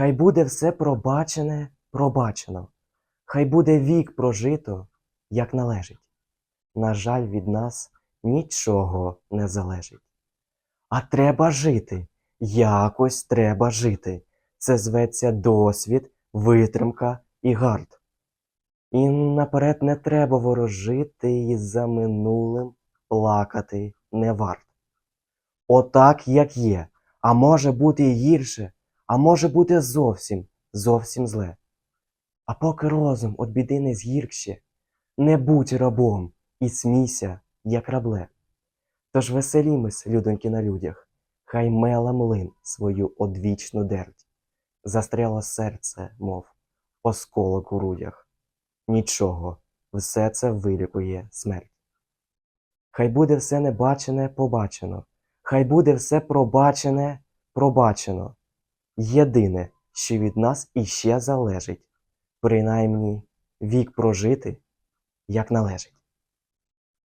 хай буде все пробачене пробачено, хай буде вік прожито, як належить. На жаль, від нас нічого не залежить. А треба жити, якось треба жити. Це зветься досвід, витримка і гард. І наперед не треба ворожити і за минулим плакати не варт. Отак, як є, а може бути і гірше, а може бути зовсім, зовсім зле. А поки розум від біди не згіркще, не будь рабом і смійся, як рабле. Тож веселімось, людоньки на людях, хай мела млин свою одвічну дерть. Застряло серце, мов осколок у грудях. Нічого, все це вилікує смерть. Хай буде все небачене побачено, хай буде все пробачене пробачено. Єдине, що від нас іще залежить, принаймні вік прожити, як належить.